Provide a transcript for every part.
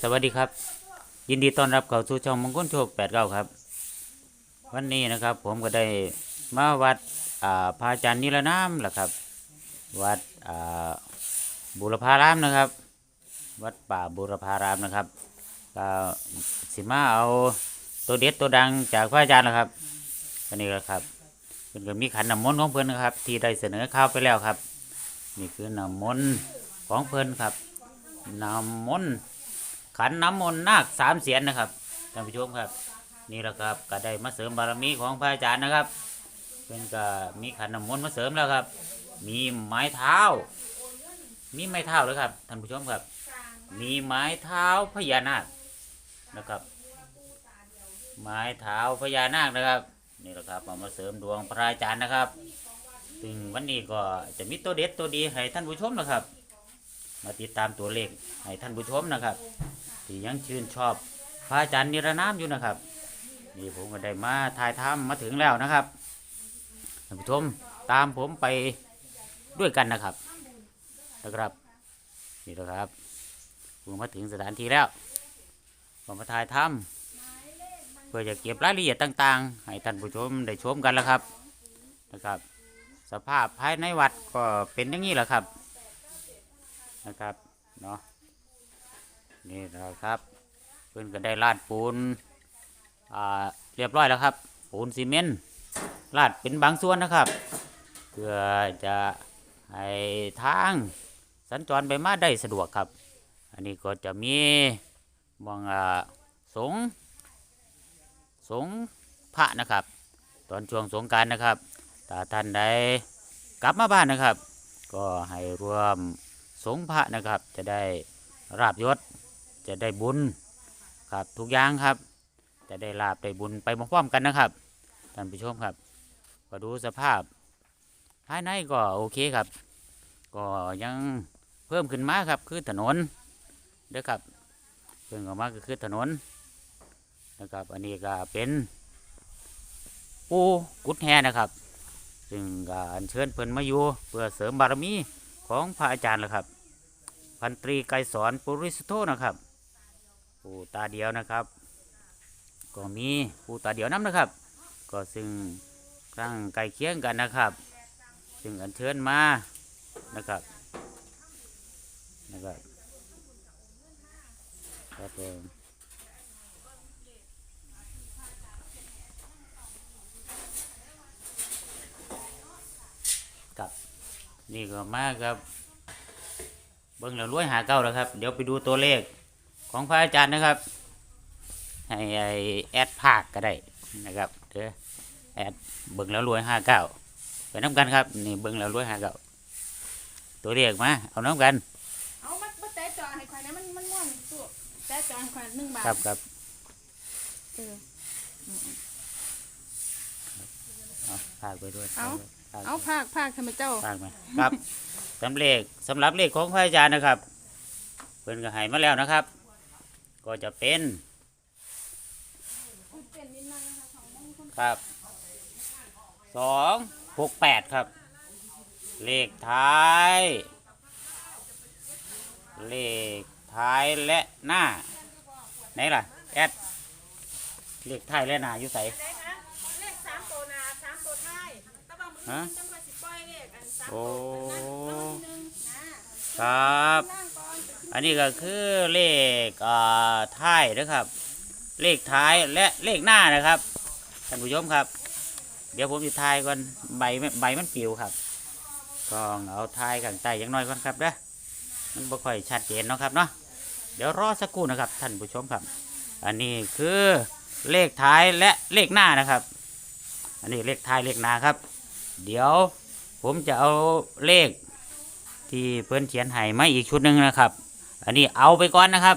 สวัสดีครับ ยินดีต้อนรับเข้าสู่ช่องมงคลโชคแปดเก้าครับ วันนี้นะครับ ผมก็ได้มาวัดอ่าพระอาจารย์นิรนามแหละครับ วัดอ่าบุรพารามนะครับ วัดป่าบุรพารามนะครับก็สิมาเอาตัวเด็ดตัวดังจากพระอาจารย์นะครับอันนี้แหละครับเพิ่นก็มีขันน้ำมนต์ของเพิ่อนนะครับ ที่ได้เสนอข่าวไปแล้วครับ นี่คือน้ำมนต์ของเพิ่อนครับน้ำมนต์ ขันน้ำมนต์นาคสามเสียนนะครับท่านผู้ชมครับ นี่แหละครับก็ได้มาเสริมบารมีของพระอาจารย์นะครับเพิ่นก็มีขันน้ำมนต์มาเสริมแล้วครับ มีไม้เท้า มีไม้เท้าเลยครับท่านผู้ชมครับ มีไม้เท้าพญานาคนะครับ ไม้เท้าพญานาคนะครับนี่แหละครับเอามาเสริมดวงพระอาจารย์นะครับซึ่งวันนี้ก็จะมีตัวเด็ดตัวดีให้ท่านผู้ชมนะครับ มาติดตามตัวเลขให้ท่านผู้ชมนะครับ ที่ยังชื่นชอบพระอาจารย์นิรนามอยู่นะครับนี่ผมก็ได้มาถ่ายทำมาถึงแล้วนะครับท่านผู้ชมตามผมไปด้วยกันนะครับนะครับนี่นะครับผมมาถึงสถานที่แล้วผมมาถ่ายทำเพื่อจะเก็บรายละเอียดต่าง ๆ ให้ท่านผู้ชมได้ชมกันแล้วครับนะครับ สภาพภายในวัดก็เป็นอย่างนี้แหละครับนะครับเนาะ นี่นะครับ เพื่อนก็ได้ลาดปูนอ่าเรียบร้อยแล้วครับ ปูนซีเมนต์ลาดเป็นบางส่วนนะครับ เพื่อจะให้ทางสัญจรไปมาได้สะดวกครับ อันนี้ก็จะมีมองอ่าสงสงพระนะครับ ตอนช่วงสงการนะครับถ้าท่านใดกลับมาบ้านนะครับ ก็ให้รวมสงพระนะครับ จะได้ราบยศ จะได้บุญครับทุกอย่างครับ จะได้ลาบได้บุญไปพร้อมๆกันนะครับท่านผู้ชมครับ ก็ดูสภาพ ภายในก็โอเคครับ ก็ยังเพิ่มขึ้นมาครับ คือถนนเด้อครับเพิ่มขึ้นมาก็คือถนนนะครับ อันนี้ก็เป็นปูกุดแฮนะครับ ซึ่งก็อัญเชิญเพิ่นมาอยู่เพื่อเสริมบารมีของพระอาจารย์ละครับ พันตรีไกรสอนปุริสโธนะครับ ผู้ตาเดียวนะครับ ก็มีผู้ตาเดียวน้ำนะครับ ก็ซึ่งตั้งไก่เคียงกันนะครับ ซึ่งอัญเชิญมานะครับนะครับครับผมครับนี่ก็มาครับ เบิ้งแล้วรวยหาเก้าแล้วครับ เดี๋ยวไปดูตัวเลข ของพระอาจารย์นะครับ ให้ไอ้แอดภาคก็ได้นะครับเด้อแอดเบิ้งแล้วรวยห้าเก้าไปน้ำกันครับนี่เบิ้งแล้วรวยห้าเก้าตัวเลขมาเอาน้ำกันเอามามาแต่จอให้ข่อยนะมันมันม่วนสู้แต่จอให้ข่อยหนึ่งบาทครับครับเออเอาภาคไปด้วยเอาภาคเอาภาคภาคทำไมเจ้าภาคมาครับสำเลขสำหรับเลขของพระอาจารย์นะครับเพิ่นก็ให้มาแล้วนะครับ ก็จะเป็นครับสองหกแปดครับ เลขท้าย เลขท้ายและหน้า ไหนล่ะ แอด เลขท้ายและหน้าอยู่ใสได้คะเลขสามตัวนาสามตัวท้ายตะบังมือฮะจังค่อยสิปล่อยเลขอันสามโอ้ตัวหนึ่งนะครับนั่งก่ อันนี้ก็คือเลขอ่าท้ายนะครับ เลขท้ายและเลขหน้านะครับท่านผู้ชมครับ เดี๋ยวผมจะทายก่อนใบใบมันปิวครับก็เอาทายข้างใต้ย่างน้อยก่อนครับเด้อมันบ่ค่อยชัดเจนเนาะครับเนาะเดี๋ยวรอสักครู่นะครับท่านผู้ชมครับ อันนี้คือเลขท้ายและเลขหน้านะครับ อันนี้เลขท้ายเลขหน้าครับ เดี๋ยวผมจะเอาเลขที่เพื่อนเขียนให้มาอีกชุดหนึ่งนะครับ อันนี้เอาไปก่อนนะครับ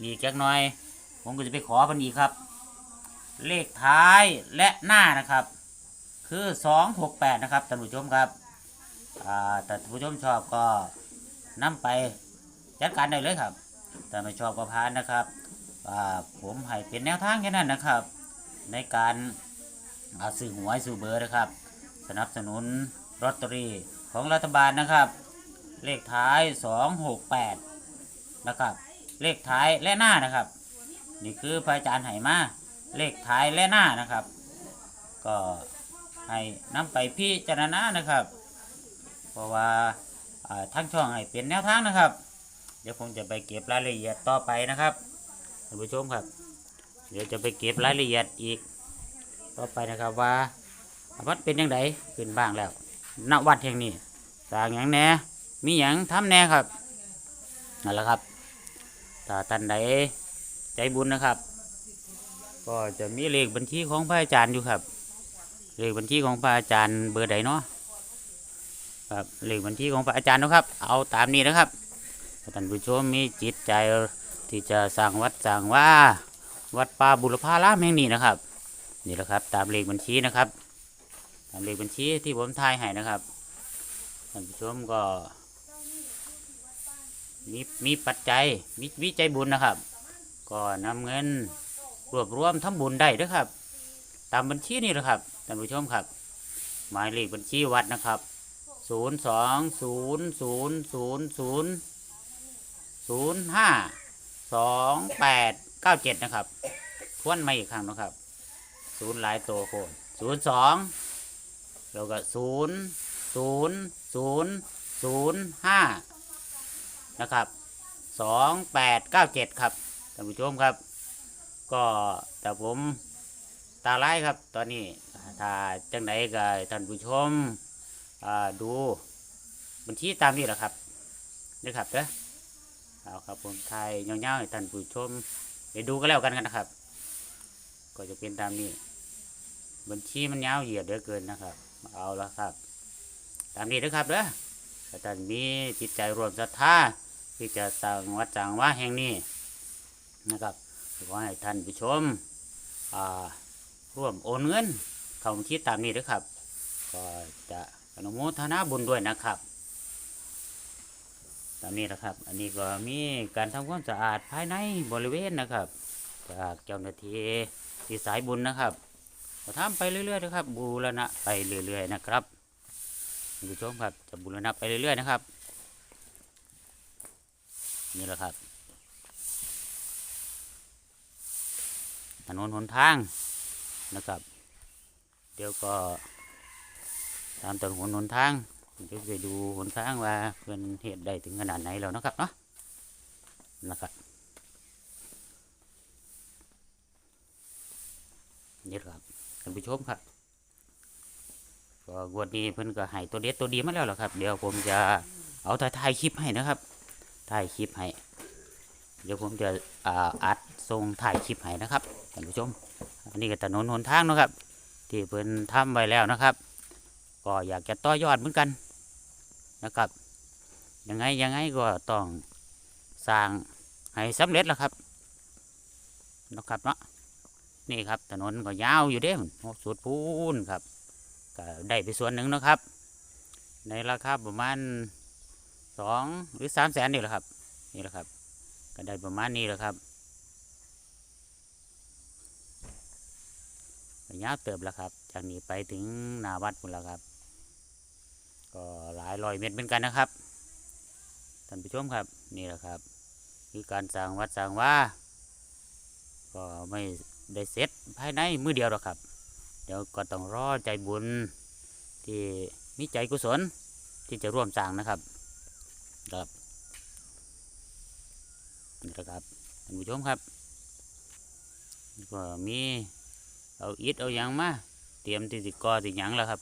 อีกจักหน่อย ผมก็จะไปขอพันอีกครับ เลขท้ายและหน้านะครับ คือสองหกแปดนะครับท่านผู้ชมครับอ่าแต่ท่านผู้ชมชอบก็นำไปจัดการได้เลยครับ แต่ไม่ชอบก็พานนะครับอ่าผมให้เป็นแนวทางแค่นั้นนะครับ ในการเอาซื้อหวยซื้อเบอร์นะครับ สนับสนุนลอตเตอรี่ของรัฐบาลนะครับ เลขท้าย 268 นะครับ เลขท้ายและหน้านะครับ นี่คือพระอาจารย์ไหมาเลขท้ายและหน้านะครับ ก็ให้นำไปพิจารณานะครับ เพราะว่าอ่าทั้งช่องให้เป็นแนวทางนะครับ เดี๋ยวผมจะไปเก็บรายละเอียดต่อไปนะครับท่านผู้ชมครับ เดี๋ยวจะไปเก็บรายละเอียดอีก ต่อไปนะครับว่าวัดเป็นยังไงขึ้นบ้างแล้วณวัดแห่งนี้สร้างอย่างแน่มีอย่างทำแน่ครับนั่นแหละครับ ถ้าท่านใดใจบุญนะครับ ก็จะมีเลขบัญชีของพระอาจารย์อยู่ครับ เลขบัญชีของพระอาจารย์เบอร์ใดเนาะครับเลขบัญชีของพระอาจารย์นะครับ เอาตามนี้นะครับถ้าท่านผู้ชมมีจิตใจที่จะสร้างวัดสร้างว่าวัดป่าบุรพารามแห่งนี้นะครับนี่แหละครับ ตามเลขบัญชีนะครับ ตามเลขบัญชีที่ผมทายให้นะครับท่านผู้ชมก็ มีมีปัจจัยมีวิจัยบุญนะครับ ก็นำเงินรวบรวมทำบุญได้ด้วยครับ ตามบัญชีนี่แหละครับท่านผู้ชมครับ หมายเลขบัญชีวัดนะครับศูนย์สองศูนย์ศูนย์ศูนย์ศูนย์ศูนย์ห้าสองแปดเก้าเจ็ดนะครับ ทวนมาอีกครั้งนะครับศูนย์หลายตัวโคนศูนย์สองแล้วก็ศูนย์ศูนย์ศูนย์ศูนย์ห้า นะครับสองแปดเก้าเจ็ดครับท่านผู้ชมครับ ก็แต่ผมตาไล่ครับ ตอนนี้ถ้าจังไหนก็ท่านผู้ชมดูบัญชีตามนี้แหละครับนี่ครับเด้อเอาครับผมถ่ายยาวๆให้ท่านผู้ชมไปดูก็แล้วกันกันนะครับ ก็จะเป็นตามนี้ บัญชีมันยาวเหยียดเหลือเกินนะครับ เอาละครับ ตามนี้นะครับเด้อถ้าท่านมีจิตใจรวมศรัทธา ที่จะสร้างวัดสร้างว่าแห่งนี้นะครับขอให้ท่านผู้ชมร่วมโอนเงิน เข้าบัญชีตามนี้ด้วยครับ ก็จะอนุโมทนาบุญด้วยนะครับ ตามนี้นะครับ อันนี้ก็มีการทำความสะอาดภายในบริเวณนะครับ จากเจ้าหน้าที่ที่สายบุญนะครับก็ทำไปเรื่อยๆนะครับ บูรณะไปเรื่อยๆนะครับท่านผู้ชมครับจะบูรณะไปเรื่อยๆนะครับ นี่แหละครับถนนหนทางนะครับ เดี๋ยวก็ตามถนนหนทางเดี๋ยวไปดูหนทางว่าเป็นเหตุใดถึงขนาดไหนแล้วนะครับเนาะนะครับนี่ครับท่านผู้ชมครับก็งวดนี้เพิ่นก็ให้ตัวเด็ดตัวดีมาแล้วล่ะครับ เดี๋ยวผมจะเอาถ่ายถ่ายคลิปให้นะครับ ถ่ายคลิปให้ เดี๋ยวผมจะอ่าอัดส่งถ่ายคลิปให้นะครับท่านผู้ชม อันนี้ก็ถนนหนทางนะครับ ที่เพิ่นทำไว้แล้วนะครับ ก็อยากจะต่อยอดเหมือนกันนะครับ ยังไงยังไงก็ต้องสร้างให้สำเร็จแล้วครับนะครับเนาะนี่ครับถนนก็ยาวอยู่เด้มสุดพูนครับก็ได้ไปส่วนหนึ่งนะครับ ในราคาประมาณ สองหรือสามแสนนี่แหละครับนี่แหละครับ ก็ได้ประมาณนี้แหละครับระยะเติบแล้วครับ จากนี้ไปถึงนาวัดหมดแล้วครับ ก็หลายร้อยเมตรเหมือนกันนะครับท่านผู้ชมครับนี่แหละครับ คือการสร้างวัดสร้างว่า ก็ไม่ได้เสร็จภายในมือเดียวหรอกครับ เดี๋ยวก็ต้องรอใจบุญที่มีใจกุศลที่จะร่วมสร้างนะครับ ครับนี่แหละครับท่านผู้ชมครับก็มีเอาอิฐเอายังมาเตรียมที่สิกอสิหยังแล้วครับ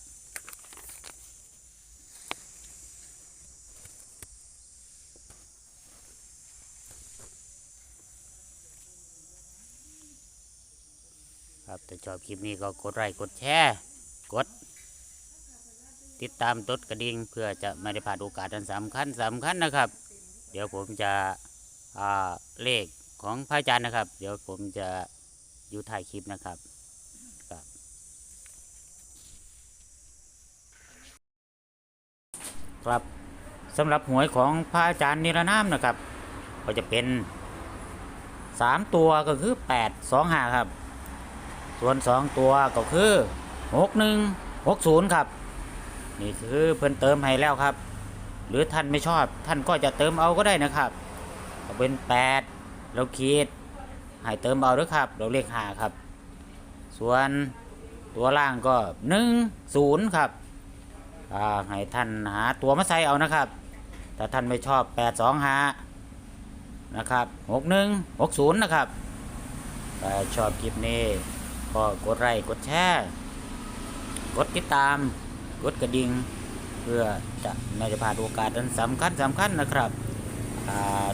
ครับแต่ชอบคลิปนี้ก็กดไลค์กดแชร์ กด ติดตามตดกระดิ่งเพื่อจะไม่ได้พลาดโอกาสอันสำคัญสำคัญนะครับ เดี๋ยวผมจะเลขของพระอาจารย์นะครับ เดี๋ยวผมจะอยู่ถ่ายคลิปนะครับครับสำหรับหวยของพระอาจารย์นิรนามนะครับ ก็จะเป็นสามตัวก็คือแปดสองห้าครับ ส่วนสองตัวก็คือหกหนึ่งหกศูนย์ครับ นี่คือเพิ่นเติมให้แล้วครับ หรือท่านไม่ชอบท่านก็จะเติมเอาก็ได้นะครับเป็นแปดเราขีดให้เติมเอาด้วยครับ เราเลขหาครับ ส่วนตัวล่างก็หนึ่งศูนย์ครับให้ท่านหาตัวมาใส่เอานะครับถ้าท่านไม่ชอบแปดสองหานะครับหกหนึ่งหกศูนย์นะครับชอบคลิปนี้ก็กดไลค์กดแชร์ กดติดตาม กดกระดิ่งเพื่อจะไม่จะพลาดโอกาสอันสำคัญสำคัญนะครับ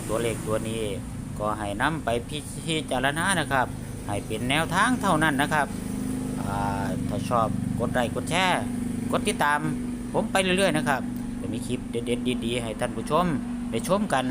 ตัวเลขตัวนี้ก็ให้นำไปพิจารณานะครับ ให้เป็นแนวทางเท่านั้นนะครับถ้าชอบกดไลค์กดแชร์กดติดตามผมไปเรื่อยๆนะครับจะมีคลิปเด็ดๆดีๆ ให้ท่านผู้ชมได้ชมกัน